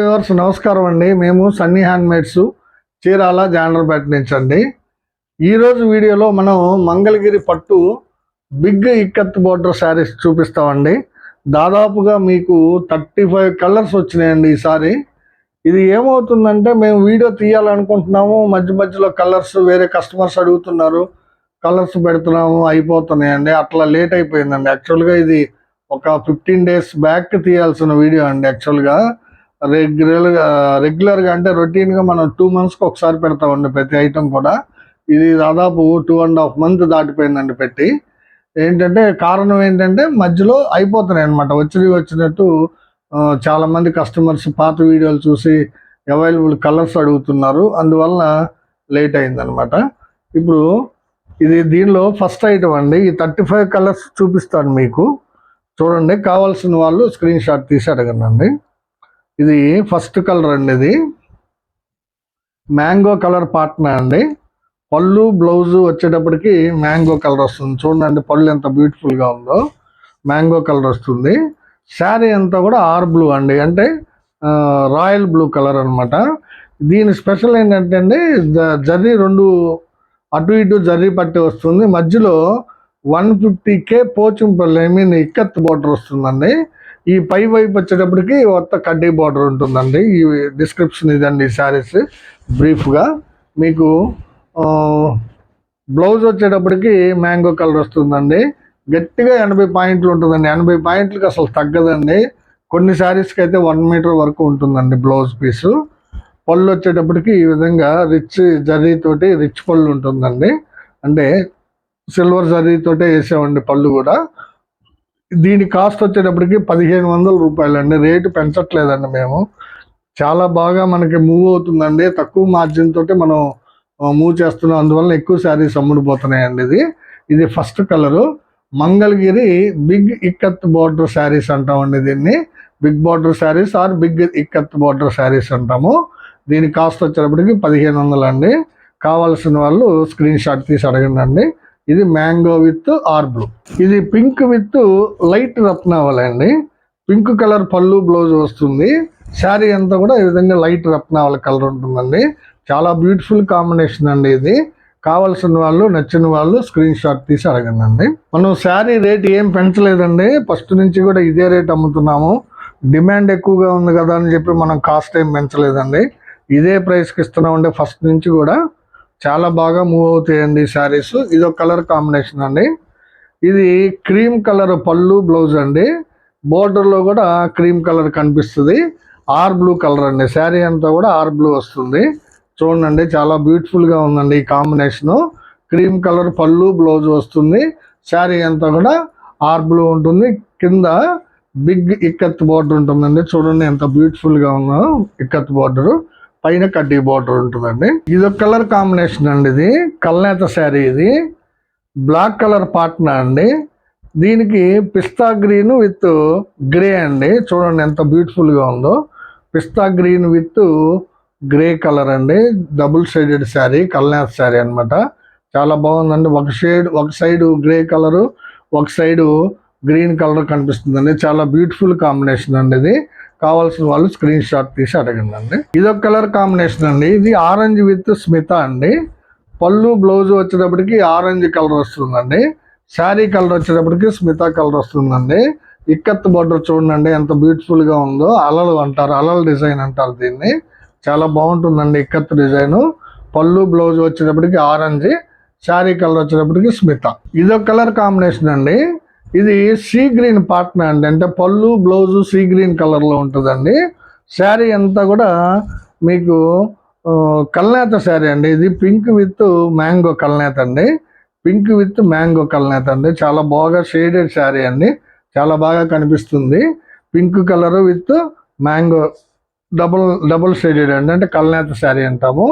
Viewers నమస్కారం అండి. మేము సన్నీ హ్యాండ్మేడ్స్ చీరాల జాండ్రపేట నుంచి అండి. ఈరోజు వీడియోలో మనం మంగళగిరి పట్టు బిగ్ ఇక్కత్ బోర్డర్ శారీస్ చూపిస్తామండి. దాదాపుగా మీకు థర్టీ ఫైవ్ కలర్స్ వచ్చినాయండి ఈసారి ఇది ఏమవుతుందంటే మేము వీడియో తీయాలనుకుంటున్నాము. మధ్య మధ్యలో కలర్స్ వేరే కస్టమర్స్ అడుగుతున్నారు. కలర్స్ పెడుతున్నాము అయిపోతున్నాయండి. అట్లా లేట్ అయిపోయిందండి. యాక్చువల్గా ఇది ఒక ఫిఫ్టీన్ డేస్ బ్యాక్ తీయాల్సిన వీడియో అండి యాక్చువల్గా. రెగ్యులర్గా రెగ్యులర్గా అంటే రొటీన్గా మనం టూ మంత్స్కి ఒకసారి పెడతామండి ప్రతి ఐటెం కూడా. ఇది దాదాపు టూ అండ్ హాఫ్ మంత్ దాటిపోయిందండి పెట్టి. ఏంటంటే కారణం ఏంటంటే మధ్యలో అయిపోతున్నాయి అనమాట వచ్చినవి వచ్చినట్టు చాలామంది కస్టమర్స్ పాత వీడియోలు చూసి అవైలబుల్ కలర్స్ అడుగుతున్నారు. అందువల్ల లేట్ అయిందనమాట ఇప్పుడు ఇది దీనిలో ఫస్ట్ ఐటమ్ అండి. ఈ థర్టీ ఫైవ్ కలర్స్ చూపిస్తాను మీకు. చూడండి కావాల్సిన వాళ్ళు స్క్రీన్ షాట్ తీసి అడగండి. ఇది ఫస్ట్ కలర్ అండి ఇది. మ్యాంగో కలర్ పాట్నా అండి. పళ్ళు బ్లౌజ్ వచ్చేటప్పటికి మ్యాంగో కలర్ వస్తుంది. చూడండి పళ్ళు ఎంత బ్యూటిఫుల్గా గా ఉందో. మ్యాంగో కలర్ వస్తుంది. శారీ అంతా కూడా ఆర్ బ్లూ అండి. అంటే రాయల్ బ్లూ కలర్ అనమాట దీని స్పెషల్ ఏంటంటే అండి జ- జర్రీ రెండు అటు ఇటు జర్రీ పట్టి వస్తుంది. మధ్యలో one fifty K Pochampally I mean ikat border వస్తుందండి. ఈ పై వైపు వచ్చేటప్పటికి కొత్త కడ్డీ బార్డర్ ఉంటుందండి. ఈ డిస్క్రిప్షన్ ఇదండి ఈ శారీస్ బ్రీఫ్గా మీకు బ్లౌజ్ వచ్చేటప్పటికి మ్యాంగో కలర్ వస్తుందండి. గట్టిగా ఎనభై పాయింట్లు ఉంటుందండి. ఎనభై పాయింట్లకి అసలు తగ్గదండి. కొన్ని శారీస్కి అయితే వన్ మీటర్ వరకు ఉంటుందండి బ్లౌజ్ పీసు పళ్ళు వచ్చేటప్పటికి ఈ విధంగా రిచ్ జరీ తోటి రిచ్ పళ్ళు ఉంటుందండి. అంటే సిల్వర్ జరీతోటే వేసామండి పళ్ళు కూడా. దీని కాస్ట్ వచ్చేటప్పటికి పదిహేను వందల రూపాయలు అండి రేటు పెంచట్లేదండి మేము. చాలా బాగా మనకి మూవ్ అవుతుందండి. తక్కువ మార్జిన్ తోటి మనం మూవ్ చేస్తున్నాం. అందువల్ల ఎక్కువ శారీస్ అమ్ముడుపోతున్నాయండి ఇది. ఇది first colour Mangalagiri big ikat border saris అంటామండి దీన్ని. Big border saris or big ikat border saris అంటాము. దీని కాస్ట్ వచ్చేటప్పటికి పదిహేను వందలండి. కావాల్సిన వాళ్ళు స్క్రీన్ షాట్ తీసి అడగండి ఇది మ్యాంగో విత్ ఆర్ బ్లూ. ఇది పింక్ విత్ లైట్ రత్నావళి అండి. పింక్ కలర్ పళ్ళు బ్లౌజ్ వస్తుంది. శారీ అంతా కూడా ఈ విధంగా లైట్ రత్నావళి కలర్ ఉంటుందండి. చాలా బ్యూటిఫుల్ కాంబినేషన్ అండి ఇది. కావాల్సిన వాళ్ళు నచ్చిన వాళ్ళు స్క్రీన్ షాట్ తీసి అడగండి మనం శారీ రేట్ ఏం పెంచలేదండి. ఫస్ట్ నుంచి కూడా ఇదే రేట్ అమ్ముతున్నాము. డిమాండ్ ఎక్కువగా ఉంది కదా అని చెప్పి మనం కాస్ట్ ఏం పెంచలేదండి. ఇదే ప్రైస్కి ఇస్తున్నామండి ఫస్ట్ నుంచి కూడా. చాలా బాగా మూవ్ అవుతాయండి శారీస్ ఇది ఒక కలర్ కాంబినేషన్ అండి. ఇది క్రీమ్ కలర్ పళ్ళు బ్లౌజ్ అండి. బోర్డర్లో కూడా క్రీమ్ కలర్ కనిపిస్తుంది. ఆర్ బ్లూ కలర్ అండి. శారీ అంతా కూడా ఆర్ బ్లూ వస్తుంది. చూడండి చాలా బ్యూటిఫుల్గా ఉందండి ఈ combination cream colour pallu blouse వస్తుంది. శారీ అంతా కూడా ఆర్ బ్లూ ఉంటుంది. కింద బిగ్ ఇక్కత్ బార్డర్ ఉంటుందండి. చూడండి ఎంత బ్యూటిఫుల్గా ఉందో ఇక్కత్ బార్డర్ పైన కడ్డీ బార్డర్ ఉంటుందండి. ఇది ఒక కలర్ కాంబినేషన్ అండి ఇది. కల్నేత శారీ ఇది. బ్లాక్ కలర్ పాట్నా అండి. దీనికి పిస్తా గ్రీన్ విత్ గ్రే అండి. చూడండి ఎంత బ్యూటిఫుల్గా ఉందో. Pista green with grey colour అండి. డబుల్ షేడెడ్ శారీ కల్నేత శారీ అన్నమాట. చాలా బాగుందండి. ఒక షేడ్ ఒక సైడ్ గ్రే కలరు ఒక సైడు గ్రీన్ కలర్ కనిపిస్తుందండి. చాలా బ్యూటిఫుల్ కాంబినేషన్ అండి ఇది. కావాల్సిన వాళ్ళు స్క్రీన్ షాట్ తీసి అడగండి అండి ఇది ఒక కలర్ కాంబినేషన్ అండి. ఇది ఆరెంజ్ విత్ స్మిత అండి. పళ్ళు బ్లౌజ్ వచ్చేటప్పటికి ఆరెంజ్ కలర్ వస్తుందండి. శారీ కలర్ వచ్చేటప్పటికి స్మిత కలర్ వస్తుందండి. ఇక్కత్ బార్డర్ చూడండి ఎంత బ్యూటిఫుల్గా ఉందో. అలలు అంటారు అలల డిజైన్ అంటారు దీన్ని. చాలా బాగుంటుందండి ఇక్కత్ డిజైన్ పళ్ళు బ్లౌజ్ వచ్చేటప్పటికి ఆరెంజ్ శారీ కలర్ వచ్చేటప్పటికి స్మిత ఇదొక కలర్ కాంబినేషన్ అండి. ఇది సీ గ్రీన్ పార్ట్నర్ అండి. అంటే పళ్ళు బ్లౌజు సీ గ్రీన్ కలర్లో ఉంటుందండి. శారీ అంతా కూడా మీకు కల్నేత శారీ అండి. ఇది పింక్ విత్ మ్యాంగో కల్నేత అండి. పింక్ విత్ మ్యాంగో కల్నేత అండి. చాలా బాగా షేడెడ్ శారీ అండి. చాలా బాగా కనిపిస్తుంది. Pink colour with mango double double shaded అండి. అంటే కల్నేత శారీ అంటాము.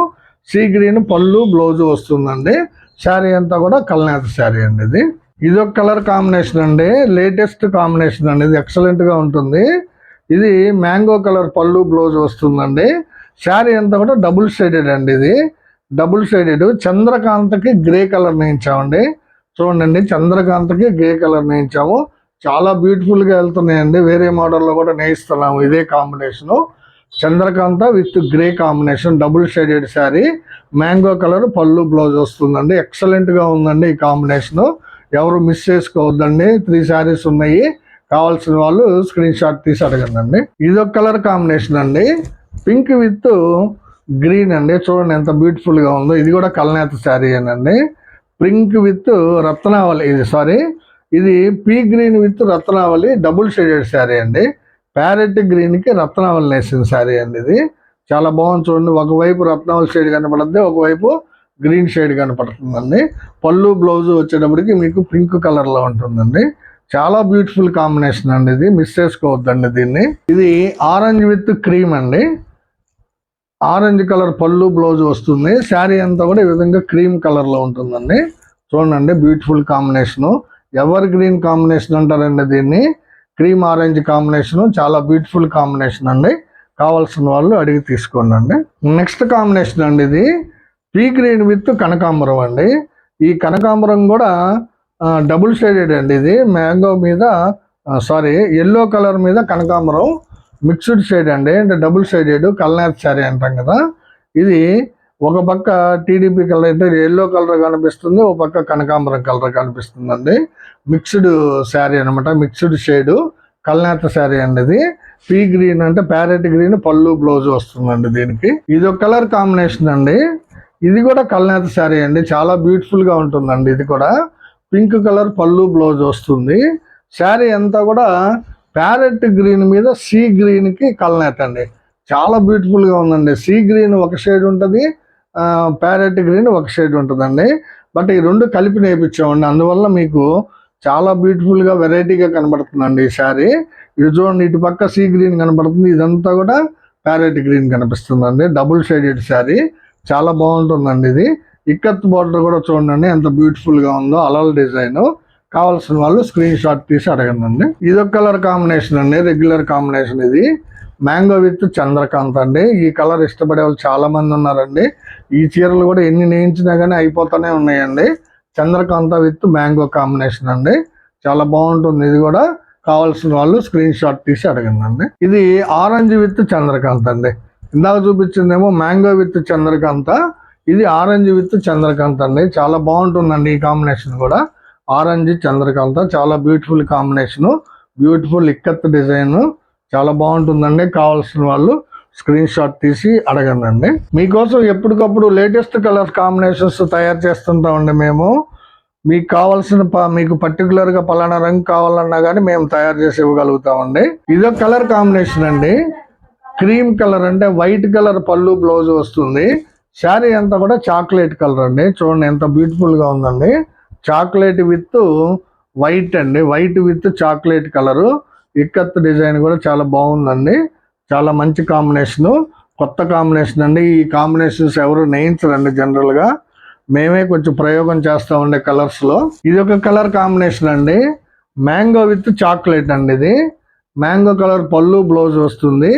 సీ గ్రీన్ పళ్ళు బ్లౌజు వస్తుందండి. శారీ అంతా కూడా కల్నేత శారీ అండి ఇది. ఇది ఒక కలర్ కాంబినేషన్ అండి. లేటెస్ట్ కాంబినేషన్ అండి. ఇది ఎక్సలెంట్గా ఉంటుంది. ఇది మ్యాంగో కలర్ పళ్ళు బ్లౌజ్ వస్తుందండి. శారీ అంతా కూడా డబుల్ షేడెడ్ అండి ఇది. Double shaded. చంద్రకాంతకి గ్రే కలర్ నేయించామండి. చూడండి చంద్రకాంతకి గ్రే కలర్ నేయించాము. చాలా బ్యూటిఫుల్గా వెళ్తున్నాయండి. వేరే మోడల్లో కూడా నేయిస్తున్నాము ఇదే combination. Chandrakanta with grey combination double shaded sari. Mango colour pallu blouse వస్తుందండి. ఎక్సలెంట్గా ఉందండి ఈ కాంబినేషన్. ఎవరు మిస్ చేసుకోవద్దండి. త్రీ శారీస్ ఉన్నాయి. కావాల్సిన వాళ్ళు స్క్రీన్ షాట్ తీసి అడగండి ఇదొక కలర్ కాంబినేషన్ అండి. పింక్ విత్ గ్రీన్ అండి. చూడండి ఎంత బ్యూటిఫుల్గా ఉందో. ఇది కూడా కలనేత శారీ అండి పింక్ విత్ రత్నావళి ఇది సారీ ఇది pea green with Ratnavali double shaded sari అండి. ప్యారెట్ గ్రీన్కి రత్నావళి వేసిన శారీ అండి ఇది. చాలా బాగుంది చూడండి. ఒకవైపు రత్నావళి షేడ్ కనపడుతుంది ఒకవైపు గ్రీన్ షేడ్ కనపడుతుందండి. పళ్ళు బ్లౌజ్ వచ్చేటప్పటికి మీకు పింక్ కలర్లో ఉంటుందండి. చాలా బ్యూటిఫుల్ కాంబినేషన్ అండి ఇది. మిస్ చేసుకోవద్దండి దీన్ని. ఇది ఆరెంజ్ విత్ క్రీమ్ అండి. ఆరెంజ్ కలర్ పళ్ళు బ్లౌజ్ వస్తుంది. శారీ అంతా కూడా ఈ విధంగా క్రీమ్ కలర్లో ఉంటుందండి. చూడండి beautiful combination. Ever green combination అంటారండి దీన్ని? Cream orange combination. చాలా బ్యూటిఫుల్ కాంబినేషన్ అండి. కావాల్సిన వాళ్ళు అడిగి తీసుకోండి అండి. నెక్స్ట్ కాంబినేషన్ అండి ఇది. పీ గ్రీన్ విత్ కనకాంబరం అండి. ఈ కనకాంబరం కూడా డబుల్ షేడెడ్ అండి ఇది. మ్యాంగో మీద సారీ ఎల్లో కలర్ మీద కనకాంబరం మిక్స్డ్ షేడ్ అండి. అంటే డబుల్ షేడెడ్ కల్నాథ్ శారీ అంటాం కదా. ఇది ఒక పక్క టీడీపీ కలర్ అంటే ఎల్లో కలర్ కనిపిస్తుంది ఒక పక్క కనకాంబరం కలర్ కనిపిస్తుందండి. మిక్స్డ్ శారీ అనమాట మిక్స్డ్ షేడు కల్నేత శారీ అండి ఇది. పీ గ్రీన్ అంటే ప్యారెట్ గ్రీన్ పళ్ళు బ్లౌజ్ వస్తుందండి దీనికి. ఇది ఒక కలర్ కాంబినేషన్ అండి. ఇది కూడా కల్నేత శారీ అండి. చాలా బ్యూటిఫుల్గా ఉంటుందండి ఇది కూడా. పింక్ కలర్ పళ్ళు బ్లౌజ్ వస్తుంది. శారీ అంతా కూడా ప్యారెట్ గ్రీన్ మీద సీ గ్రీన్కి కల్నేత అండి. చాలా బ్యూటిఫుల్గా ఉందండి. సీ గ్రీన్ ఒక షేడ్ ఉంటుంది ప్యారెట్ గ్రీన్ ఒక షేడ్ ఉంటుందండి. బట్ ఈ రెండు కలిపి నేర్పించామండి. అందువల్ల మీకు చాలా బ్యూటిఫుల్గా వెరైటీగా కనబడుతుందండి ఈ శారీ. ఇది చూడండి ఇటు పక్క సీ గ్రీన్ కనబడుతుంది. ఇదంతా కూడా ప్యారెట్ గ్రీన్ కనిపిస్తుందండి. Double shaded sari. చాలా బాగుంటుందండి ఇది. ఇక్కత్ బార్డర్ కూడా చూడండి ఎంత బ్యూటిఫుల్గా ఉందో అలల్ డిజైన్. కావాల్సిన వాళ్ళు స్క్రీన్ షాట్ తీసి అడగండి. ఇది ఒక కలర్ కాంబినేషన్ అండి రెగ్యులర్ కాంబినేషన్ ఇది. మ్యాంగో విత్ చంద్రకాంత్ అండి. ఈ కలర్ ఇష్టపడే వాళ్ళు చాలా మంది ఉన్నారండి. ఈ చీరలు కూడా ఎన్ని నేయించినా కానీ అయిపోతూనే ఉన్నాయండి. చంద్రకాంత విత్ మ్యాంగో కాంబినేషన్ అండి. చాలా బాగుంటుంది ఇది కూడా. కావాల్సిన వాళ్ళు స్క్రీన్ షాట్ తీసి అడగండి. అండి ఇది ఆరెంజ్ విత్ చంద్రకాంత్ అండి. ఇందాక చూపించిందేమో మ్యాంగో విత్ చంద్రకాంత. ఇది ఆరెంజ్ విత్ చంద్రకాంత్ అండి. చాలా బాగుంటుందండి ఈ కాంబినేషన్ కూడా. ఆరెంజ్ చంద్రకాంత చాలా beautiful combination. Beautiful ikat design. చాలా బాగుంటుందండి. కావాల్సిన వాళ్ళు స్క్రీన్ షాట్ తీసి అడగండి మీకోసం ఎప్పటికప్పుడు లేటెస్ట్ కలర్ కాంబినేషన్స్ తయారు చేస్తుంటామండి మేము. మీకు కావాల్సిన ప- మీకు పర్టికులర్గా పలానా రంగు కావాలన్నా కానీ మేము తయారు చేసి ఇవ్వగలుగుతామండి. ఇదో కలర్ కాంబినేషన్ అండి. క్రీమ్ కలర్ అంటే వైట్ కలర్ పళ్ళు బ్లౌజ్ వస్తుంది. శారీ అంతా కూడా చాక్లెట్ కలర్ అండి. చూడండి ఎంత బ్యూటిఫుల్గా ఉందండి. చాక్లెట్ విత్ వైట్ అండి. White with chocolate colour. Ikat design కూడా చాలా బాగుందండి. చాలా మంచి కాంబినేషన్ కొత్త కాంబినేషన్ అండి. ఈ కాంబినేషన్స్ ఎవరు నేయించరండి జనరల్గా. మేమే కొంచెం ప్రయోగం చేస్తా ఉండే కలర్స్లో. ఇది ఒక కలర్ కాంబినేషన్ అండి. మ్యాంగో విత్ చాక్లెట్ అండి ఇది. మ్యాంగో కలర్ పళ్ళు బ్లౌజ్ వస్తుంది.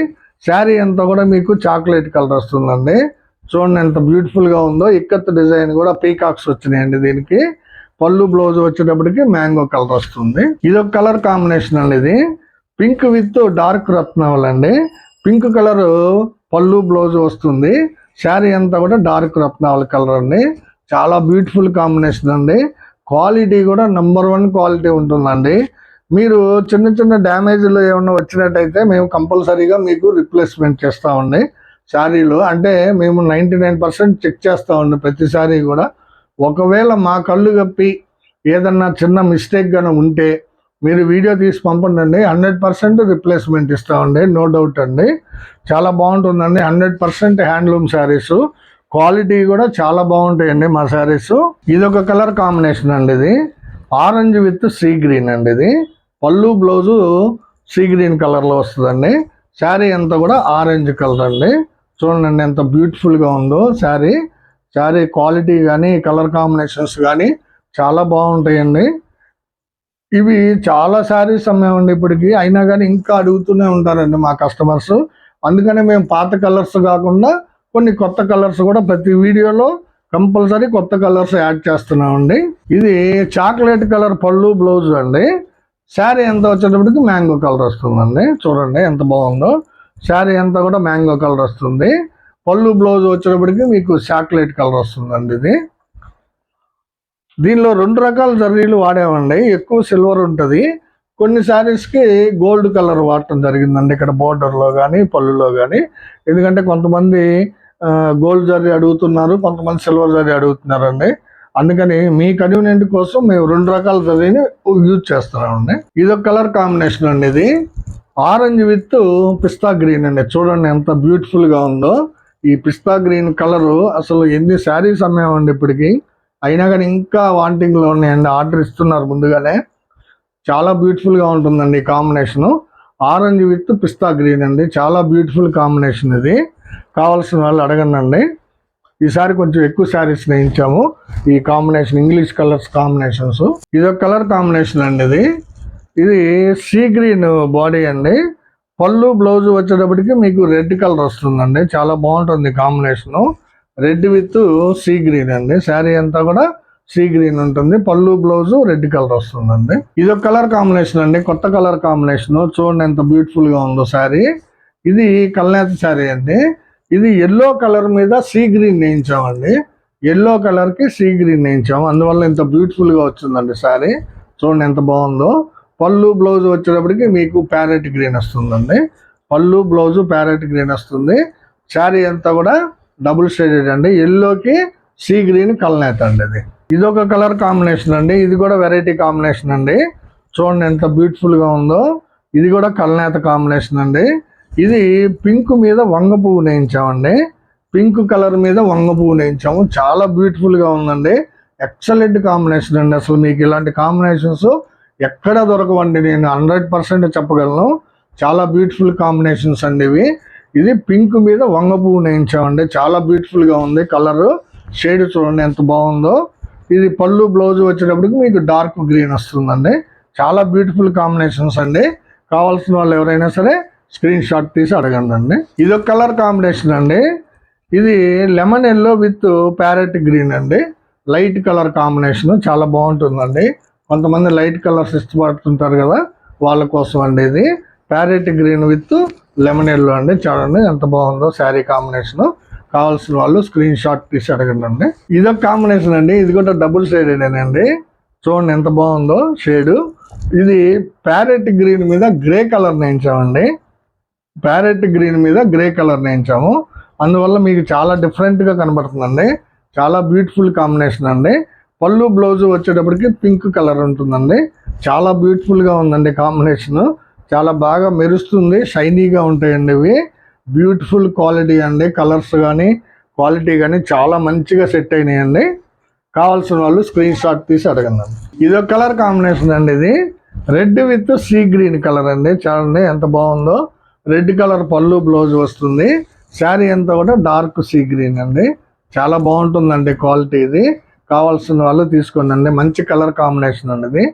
శారీ అంతా కూడా మీకు చాక్లెట్ కలర్ వస్తుందండి. చూడండి ఎంత బ్యూటిఫుల్గా ఉందో. ఇక్కత్ డిజైన్ కూడా పీకాక్స్ వచ్చినాయండి దీనికి. పళ్ళు బ్లౌజ్ వచ్చేటప్పటికి మ్యాంగో కలర్ వస్తుంది. ఇది ఒక కలర్ కాంబినేషన్ అండి ఇది. పింక్ విత్ డార్క్ రత్నవల్ అండి. పింక్ కలర్ పళ్ళు బ్లౌజ్ వస్తుంది. శారీ అంతా కూడా డార్క్ రత్నావల్ కలర్ అండి. చాలా బ్యూటిఫుల్ కాంబినేషన్ అండి. క్వాలిటీ కూడా నెంబర్ వన్ క్వాలిటీ ఉంటుందండి. మీరు చిన్న చిన్న డ్యామేజ్లు ఏమన్నా వచ్చినట్టయితే మేము కంపల్సరీగా మీకు రిప్లేస్మెంట్ చేస్తామండి శారీలు అంటే మేము నైంటీ నైన్ పర్సెంట్ చెక్ చేస్తామండి ప్రతి శారీ కూడా. ఒకవేళ మా కళ్ళు కప్పి ఏదన్నా చిన్న మిస్టేక్ కానీ ఉంటే మీరు వీడియో తీసి పంపండి హండ్రెడ్ పర్సెంట్ రిప్లేస్మెంట్ ఇస్తామండి నో డౌట్ అండి. చాలా బాగుంటుందండి. Hundred percent handloom saris. Quality కూడా చాలా బాగుంటాయండి మా శారీస్. ఇది ఒక కలర్ కాంబినేషన్ అండి ఇది. ఆరెంజ్ విత్ సీ గ్రీన్ అండి ఇది. పళ్ళు బ్లౌజు సీ గ్రీన్ కలర్లో వస్తుందండి. శారీ అంతా కూడా ఆరెంజ్ కలర్ అండి. చూడండి ఎంత బ్యూటిఫుల్గా ఉందో శారీ. శారీ క్వాలిటీ కానీ కలర్ కాంబినేషన్స్ కానీ చాలా బాగుంటాయండి. ఇవి చాలా శారీస్ అమ్మేవండి ఇప్పటికి. అయినా కానీ ఇంకా అడుగుతూనే ఉంటారండి మా కస్టమర్స్. అందుకనే మేము పాత కలర్స్ కాకుండా కొన్ని కొత్త కలర్స్ కూడా ప్రతి వీడియోలో కంపల్సరీ కొత్త కలర్స్ యాడ్ చేస్తున్నామండి. ఇది చాక్లెట్ కలర్ పళ్ళు బ్లౌజ్ అండి. శారీ ఎంత వచ్చేటప్పటికి మ్యాంగో కలర్ వస్తుందండి. చూడండి ఎంత బాగుందో. శారీ అంతా కూడా మ్యాంగో కలర్ వస్తుంది. పళ్ళు బ్లౌజ్ వచ్చేటప్పటికి మీకు చాక్లెట్ కలర్ వస్తుందండి ఇది. దీనిలో రెండు రకాల జర్రీలు వాడామండి. ఎక్కువ సిల్వర్ ఉంటుంది. కొన్ని శారీస్కి గోల్డ్ కలర్ వాడటం జరిగిందండి ఇక్కడ బోర్డర్లో కానీ పళ్ళులో కానీ ఎందుకంటే కొంతమంది గోల్డ్ జర్రీ అడుగుతున్నారు కొంతమంది సిల్వర్ జర్రీ అడుగుతున్నారండి. అందుకని మీ కన్వీనియంట్ కోసం మేము రెండు రకాల జరీని యూజ్ చేస్తున్నామండి ఇది ఒక కలర్ కాంబినేషన్ అండి ఇది. ఆరెంజ్ విత్ పిస్తా గ్రీన్ అండి. చూడండి ఎంత బ్యూటిఫుల్గా ఉందో. ఈ పిస్తా గ్రీన్ కలరు అసలు ఎన్ని శారీస్ అమ్మేమండి ఇప్పటికి. అయినా కానీ ఇంకా వాంటింగ్లో ఉన్నాయండి. ఆర్డర్ ఇస్తున్నారు ముందుగానే. చాలా బ్యూటిఫుల్గా ఉంటుందండి ఈ combination orange with pista green అండి. చాలా బ్యూటిఫుల్ కాంబినేషన్ ఇది. కావాల్సిన వాళ్ళు అడగండి అండి ఈసారి కొంచెం ఎక్కువ శారీస్ నేయించాము ఈ కాంబినేషన్ ఇంగ్లీష్ కలర్స్ కాంబినేషన్స్. ఇది ఒక కలర్ కాంబినేషన్ అండి ఇది. ఇది సీ గ్రీన్ బాడీ అండి. పళ్ళు బ్లౌజ్ వచ్చేటప్పటికి మీకు రెడ్ కలర్ వస్తుందండి. చాలా బాగుంటుంది combination. Red with sea green అండి. శారీ అంతా కూడా సీ గ్రీన్ ఉంటుంది. పళ్ళు బ్లౌజ్ రెడ్ కలర్ వస్తుందండి. ఇది ఒక కలర్ కాంబినేషన్ అండి. కొత్త కలర్ కాంబినేషన్. చూడండి ఎంత బ్యూటిఫుల్గా ఉందో శారీ. ఇది కల్నేత శారీ అండి. ఇది ఎల్లో కలర్ మీద సీ గ్రీన్ వేయించామండి ఎల్లో కలర్కి సీ గ్రీన్ వేయించాము అందువల్ల ఇంత బ్యూటిఫుల్గా వచ్చిందండి శారీ చూడండి ఎంత బాగుందో. పళ్ళు బ్లౌజ్ వచ్చేటప్పటికి మీకు ప్యారెట్ గ్రీన్ వస్తుందండి. పళ్ళు బ్లౌజ్ ప్యారెట్ గ్రీన్ వస్తుంది. శారీ అంతా కూడా డబుల్ షేడెడ్ అండి. ఎల్లోకి సీ గ్రీన్ కలనేత అండి ఇది. ఇది ఒక కలర్ కాంబినేషన్ అండి. ఇది కూడా వెరైటీ కాంబినేషన్ అండి. చూడండి ఎంత బ్యూటిఫుల్గా ఉందో. ఇది కూడా కలనేత కాంబినేషన్ అండి. ఇది పింక్ మీద వంగ పువ్వు నేయించామండి. పింక్ కలర్ మీద వంగ పువ్వు నేయించాము. చాలా బ్యూటిఫుల్గా ఉందండి. ఎక్సలెంట్ కాంబినేషన్ అండి అసలు మీకు ఇలాంటి కాంబినేషన్స్ ఎక్కడ దొరకవండి. నేను హండ్రెడ్ పర్సెంట్ చెప్పగలను. చాలా బ్యూటిఫుల్ కాంబినేషన్స్ అండి ఇవి. ఇది పింక్ మీద వంగ పువ్వు నేయించామండి. చాలా బ్యూటిఫుల్గా ఉంది. కలరు షేడ్ చూడండి ఎంత బాగుందో. ఇది పళ్ళు బ్లౌజ్ వచ్చేటప్పటికి మీకు డార్క్ గ్రీన్ వస్తుందండి. చాలా బ్యూటిఫుల్ కాంబినేషన్స్ అండి. కావాల్సిన వాళ్ళు ఎవరైనా సరే స్క్రీన్ షాట్ తీసి అడగండి అండి ఇది ఒక కలర్ కాంబినేషన్ అండి. ఇది lemon yellow with parrot green అండి. లైట్ కలర్ కాంబినేషన్ చాలా బాగుంటుందండి. కొంతమంది లైట్ కలర్స్ ఇష్టపడుతుంటారు కదా వాళ్ళ కోసం అండి ఇది. Parrot green with lemon yellow అండి. చూడండి ఎంత బాగుందో శారీ కాంబినేషన్. కావాల్సిన వాళ్ళు స్క్రీన్ షాట్ తీసి అడగండి అండి ఇదొక కాంబినేషన్ అండి. ఇది కూడా డబుల్ షేడెడ్ చూడండి ఎంత బాగుందో షేడు. ఇది ప్యారెట్ గ్రీన్ మీద గ్రే కలర్ నేయించామండి. ప్యారెట్ గ్రీన్ మీద గ్రే కలర్ నేయించాము. అందువల్ల మీకు చాలా డిఫరెంట్గా కనబడుతుందండి. చాలా బ్యూటిఫుల్ కాంబినేషన్ అండి. పళ్ళు బ్లౌజ్ వచ్చేటప్పటికి పింక్ కలర్ ఉంటుందండి. చాలా బ్యూటిఫుల్గా ఉందండి కాంబినేషన్ చాలా బాగా మెరుస్తుంది. షైనీగా ఉంటాయండి ఇవి. బ్యూటిఫుల్ క్వాలిటీ అండి. కలర్స్ కానీ క్వాలిటీ కానీ చాలా మంచిగా సెట్ అయినాయండి. కావాల్సిన వాళ్ళు స్క్రీన్ షాట్ తీసి అడగండి. ఇది ఒక కలర్ కాంబినేషన్ అండి ఇది. Red with sea green colour అండి. చూడండి ఎంత బాగుందో. రెడ్ కలర్ పళ్ళు బ్లౌజ్ వస్తుంది. శారీ అంతా కూడా డార్క్ సీ గ్రీన్ అండి. చాలా బాగుంటుందండి క్వాలిటీ ఇది. కావాల్సిన వాళ్ళు తీసుకోండి అండి. మంచి కలర్ కాంబినేషన్ అండి ఇది.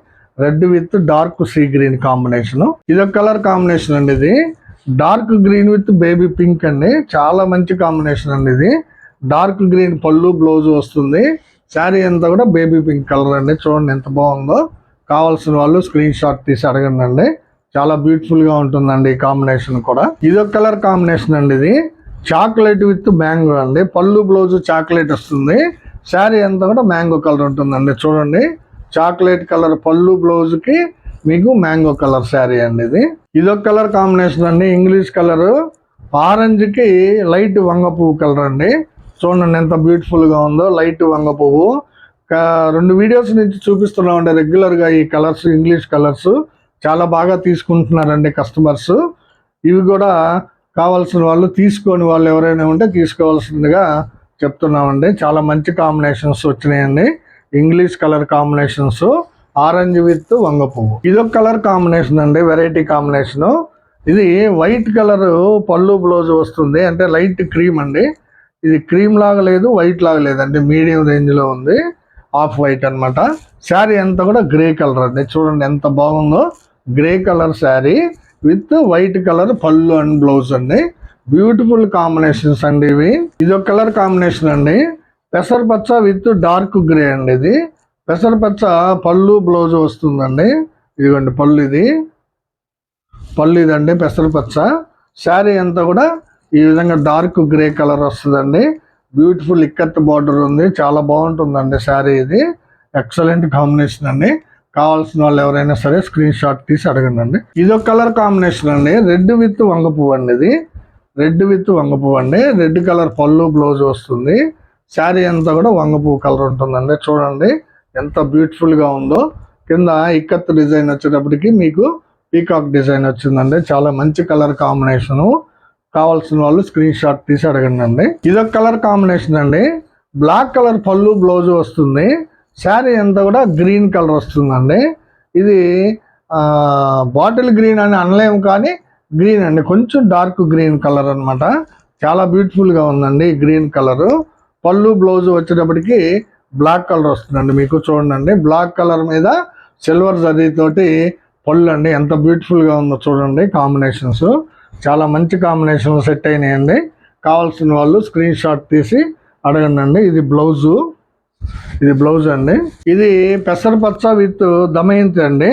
Red with dark sea green combination. ఇది ఒక కలర్ కాంబినేషన్ అండి ఇది. Dark green with baby pink అండి. చాలా మంచి కాంబినేషన్ అండి ఇది. డార్క్ గ్రీన్ పళ్ళు బ్లౌజ్ వస్తుంది. శారీ అంతా కూడా బేబీ పింక్ కలర్ అండి. చూడండి ఎంత బాగుందో. కావాల్సిన వాళ్ళు స్క్రీన్ షాట్ తీసి అడగండి అండి. చాలా బ్యూటిఫుల్గా ఉంటుందండి ఈ కాంబినేషన్ కూడా. ఇది ఒక కలర్ కాంబినేషన్ అండి ఇది. చాక్లెట్ విత్ మ్యాంగో అండి. పళ్ళు బ్లౌజ్ చాక్లెట్ వస్తుంది. శారీ అంతా కూడా మ్యాంగో కలర్ ఉంటుందండి. చూడండి. చాక్లెట్ కలర్ పళ్ళు బ్లౌజ్కి మీకు మ్యాంగో కలర్ శారీ అండి ఇది. ఇది ఒక కలర్ కాంబినేషన్ అండి. ఇంగ్లీష్ కలర్ ఆరెంజ్కి లైట్ వంగ పువ్వు కలర్ అండి. చూడండి ఎంత బ్యూటిఫుల్గా ఉందో. లైట్ వంగ పువ్వు. కా- రెండు వీడియోస్ నుంచి చూపిస్తున్నామండి. రెగ్యులర్గా ఈ కలర్స్ ఇంగ్లీష్ కలర్స్ చాలా బాగా తీసుకుంటున్నారండి కస్టమర్స్. ఇవి కూడా కావాల్సిన వాళ్ళు తీసుకొని వాళ్ళు ఎవరైనా ఉంటే తీసుకోవాల్సిందిగా చెప్తున్నామండి. చాలా మంచి కాంబినేషన్స్ వచ్చినాయండి. English colour combinations orange with వంగ పువ్వు. ఇదొక కలర్ కాంబినేషన్ అండి వెరైటీ కాంబినేషన్. ఇది వైట్ కలర్ పళ్ళు బ్లౌజ్ వస్తుంది. అంటే లైట్ క్రీమ్ అండి. ఇది క్రీమ్ లాగా లేదు వైట్ లాగా లేదండి. మీడియం రేంజ్లో ఉంది. ఆఫ్ వైట్ అన్నమాట. శారీ అంతా కూడా గ్రే కలర్ అండి. చూడండి ఎంత బాగుందో. Grey colour sari with white colour pallu and blouse అండి. బ్యూటిఫుల్ కాంబినేషన్స్ అండి ఇవి. ఇది ఒక కలర్ కాంబినేషన్ అండి. పెసరపచ్చ విత్ డార్క్ గ్రే అండి ఇది. పెసరపచ్చ పళ్ళు బ్లౌజ్ వస్తుందండి. ఇదిగోండి పళ్ళు ఇది. పళ్ళు ఇదండి పెసరపచ్చ. శారీ అంతా కూడా ఈ విధంగా డార్క్ గ్రే కలర్ వస్తుందండి. బ్యూటిఫుల్ ఇక్కత్ బార్డర్ ఉంది. చాలా బాగుంటుందండి శారీ ఇది. ఎక్సలెంట్ కాంబినేషన్ అండి. కావాల్సిన వాళ్ళు ఎవరైనా సరే స్క్రీన్ షాట్ తీసి అడగండి అండి ఇది ఒక కలర్ కాంబినేషన్ అండి. రెడ్ విత్ వంగ పువ్వు అండి ఇది. రెడ్ విత్ వంగ పువ్వు అండి. రెడ్ కలర్ పళ్ళు బ్లౌజ్ వస్తుంది. శారీ అంతా కూడా వంగ పువ్వు కలర్ ఉంటుందండి. చూడండి ఎంత బ్యూటిఫుల్గా ఉందో. కింద ఇక్కత్ డిజైన్ వచ్చేటప్పటికి మీకు పీకాక్ డిజైన్ వచ్చిందండి. చాలా మంచి కలర్ కాంబినేషను కావాల్సిన వాళ్ళు స్క్రీన్ షాట్ తీసి అడగండి అండి ఇదొక కలర్ కాంబినేషన్ అండి. బ్లాక్ కలర్ పళ్ళు బ్లౌజ్ వస్తుంది. శారీ అంతా కూడా గ్రీన్ కలర్ వస్తుందండి. ఇది బాటిల్ గ్రీన్ అని అనలేము కానీ గ్రీన్ అండి. కొంచెం డార్క్ గ్రీన్ కలర్ అన్నమాట. చాలా బ్యూటిఫుల్గా గా ఉందండి గ్రీన్ కలర్ పళ్ళు బ్లౌజ్ వచ్చేటప్పటికి బ్లాక్ కలర్ వస్తుందండి. మీకు చూడండి బ్లాక్ కలర్ మీద సిల్వర్ జరీ తోటి పళ్ళు అండి ఎంత బ్యూటిఫుల్గా గా ఉందో చూడండి కాంబినేషన్స్ చాలా మంచి కాంబినేషన్ సెట్ అయినాయండి. కావాల్సిన వాళ్ళు స్క్రీన్ షాట్ తీసి అడగండి ఇది బ్లౌజు. ఇది బ్లౌజ్ అండి. ఇది పెసరపచ్చ విత్ దమయంతి అండి.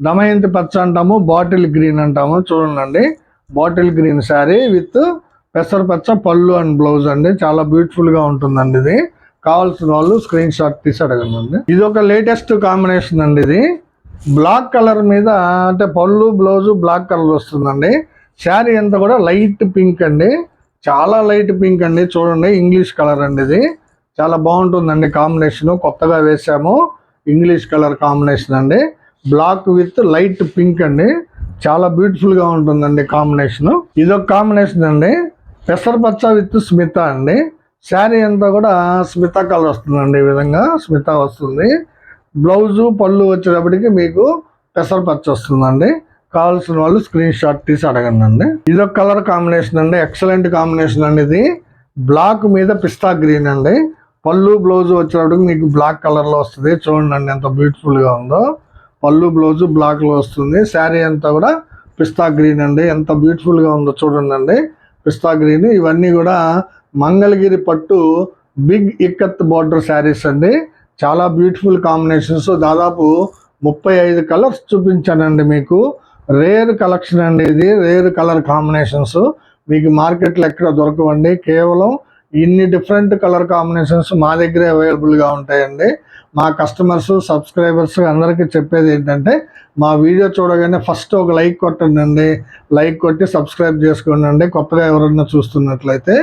దమయంతి పచ్చ అంటాము బాటిల్ గ్రీన్ అంటాము. చూడండి బాటిల్ గ్రీన్ శారీ విత్ పెసరపచ్చ పళ్ళు అండ్ బ్లౌజ్ అండి. చాలా బ్యూటిఫుల్గా ఉంటుందండి ఇది. కావాల్సిన వాళ్ళు స్క్రీన్ షాట్ తీసి అడగండి ఇది ఒక లేటెస్ట్ కాంబినేషన్ అండి ఇది. బ్లాక్ కలర్ మీద అంటే పళ్ళు బ్లౌజు బ్లాక్ కలర్ వస్తుందండి. శారీ అంతా కూడా లైట్ పింక్ అండి. చాలా లైట్ పింక్ అండి. చూడండి ఇంగ్లీష్ కలర్ అండి ఇది. చాలా బాగుంటుందండి కాంబినేషన్. కొత్తగా వేసాము ఇంగ్లీష్ కలర్ కాంబినేషన్ అండి. బ్లాక్ విత్ లైట్ పింక్ అండి. చాలా బ్యూటిఫుల్గా ఉంటుందండి కాంబినేషన్. ఇదొక కాంబినేషన్ అండి. పెసరపచ్చ విత్ స్మిత అండి. శారీ అంతా కూడా స్మిత కలర్ వస్తుందండి ఈ విధంగా. స్మిత వస్తుంది. బ్లౌజు పళ్ళు వచ్చేటప్పటికి మీకు పెసరపచ్చ వస్తుందండి. కావాల్సిన వాళ్ళు స్క్రీన్ షాట్ తీసి అడగండి ఇదొక కలర్ కాంబినేషన్ అండి. ఎక్సలెంట్ కాంబినేషన్ అండి ఇది. బ్లాక్ మీద పిస్తా గ్రీన్ అండి. పళ్ళు బ్లౌజ్ వచ్చేటప్పటికి మీకు బ్లాక్ కలర్లో వస్తుంది. చూడండి ఎంత బ్యూటిఫుల్గా ఉందో. పళ్ళు బ్లౌజ్ బ్లాక్లో వస్తుంది. శారీ అంతా కూడా పిస్తా గ్రీన్ అండి. ఎంత బ్యూటిఫుల్గా ఉందో చూడండి అండి. పిస్తా గ్రీన్ ఇవన్నీ కూడా మంగళగిరి పట్టు బిగ్ ఇక్కత్ బార్డర్ శారీస్ అండి. చాలా బ్యూటిఫుల్ కాంబినేషన్స్ దాదాపు ముప్పై ఐదు కలర్స్ చూపించానండి మీకు. రేర్ కలెక్షన్ అండి ఇది రేర్ కలర్ కాంబినేషన్స్. మీకు మార్కెట్లో ఎక్కడ దొరకవండి. కేవలం ఇన్ని డిఫరెంట్ కలర్ కాంబినేషన్స్ మా దగ్గరే అవైలబుల్గా ఉంటాయండి. మా కస్టమర్స్ సబ్స్క్రైబర్స్ అందరికీ చెప్పేది ఏంటంటే మా వీడియో చూడగానే ఫస్ట్ ఒక లైక్ కొట్టండి లైక్ కొట్టి సబ్స్క్రైబ్ చేసుకోండి కొత్తగా ఎవరన్నా చూస్తున్నట్లయితే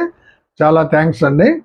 చాలా థ్యాంక్స్ అండి.